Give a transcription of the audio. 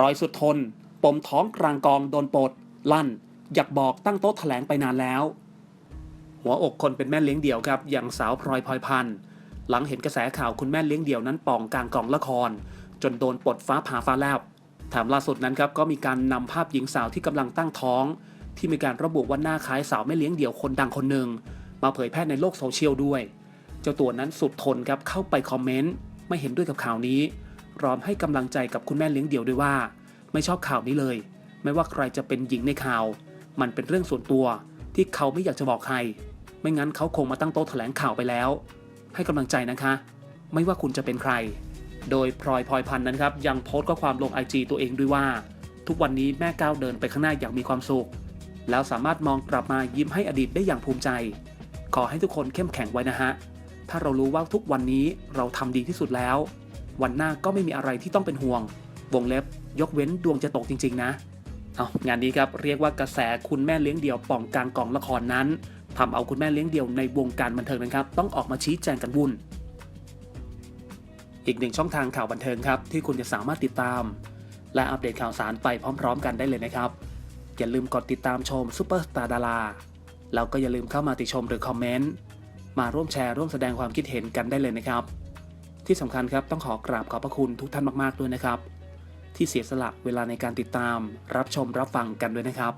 รอยสุดทน ปมท้องกลางกองโดนปด ลั่น อยากบอกตั้งโต๊ะแถลงไปนานแล้ว หัวอกคนเป็นแม่เลี้ยงเดี่ยวครับ อย่างสาวพลอยพลอยพันธ์หลังเห็นกระแสข่าวคุณแม่เลี้ยงเดี่ยวนั้นป่องกลางกองละคร จนโดนปลดฟ้าผ่าฟ้าแลบแถมล่าสุดนั้นครับก็มีการนำภาพหญิงสาวที่กำลังตั้งท้อง ที่มีการระบุว่าหน้าคล้ายสาวแม่เลี้ยงเดี่ยวคนดังคนหนึ่งมาเผยแพร่ในโลกโซเชียลด้วย เจ้าตัวนั้นสุดทนครับเข้าไปคอมเมนต์ไม่เห็นด้วยกับข่าวนี้ พร้อมให้กำลังใจกับคุณแม่เลี้ยงเดี่ยวด้วยว่า ไม่ชอบข่าวนี้เลย ไม่ว่าใครจะเป็นหญิงในข่าว มันเป็นเรื่องส่วนตัวที่เขาไม่อยากจะบอกใคร ไม่งั้นเขาคงมาตั้งโต๊ะแถลงข่าวไปแล้ว ให้กำลังใจนะคะ ไม่ว่าคุณจะเป็นใคร โดยพลอยพลอยพันธ์นั้นครับยังโพสต์ข้อความลงไอจตัวเองด้วยว่า ทุกวันนี้แม่ก้าวเดินไปข้างหน้าอย่างมีความสุข แล้วสามารถมองกลับมายิ้มให้อดีตได้อย่างภูมิใจ ขอให้ทุกคนเข้มแข็งไว้นะฮะถ้าเรารู้ว่าทุกวันนี้เราทำดีที่สุดแล้ว วันหน้าก็ไม่มีอะไรที่ต้องเป็นห่วง วงเล็บ ยกเว้นดวงจะตกจริง ๆ นะ เอางานนี้ครับเรียกว่ากระแสคุณแม่เลี้ยงเดี่ยวป่องกลางกองละครนั้นทำเอาคุณแม่เลี้ยงเดี่ยวในวงการบันเทิงนะครับ ต้องออกมาชี้แจงกันวุ่น อีกหนึ่งช่องทางข่าวบันเทิงครับ ที่คุณจะสามารถติดตาม และอัปเดตข่าวสารไปพร้อม ๆ กันได้เลยนะครับ อย่าลืมกดติดตามชมซูเปอร์สตาร์ดาราแล้วก็อย่าลืมเข้ามาติชมหรือคอมเมนต์มาร่วมแชร์ร่วมแสดงความคิดเห็นกันได้เลยนะครับ ที่สำคัญครับต้องขอกราบขอบพระคุณทุกท่านมากๆด้วยนะครับ ที่เสียสละเวลาในการติดตาม รับชมรับฟังกันด้วยนะครับ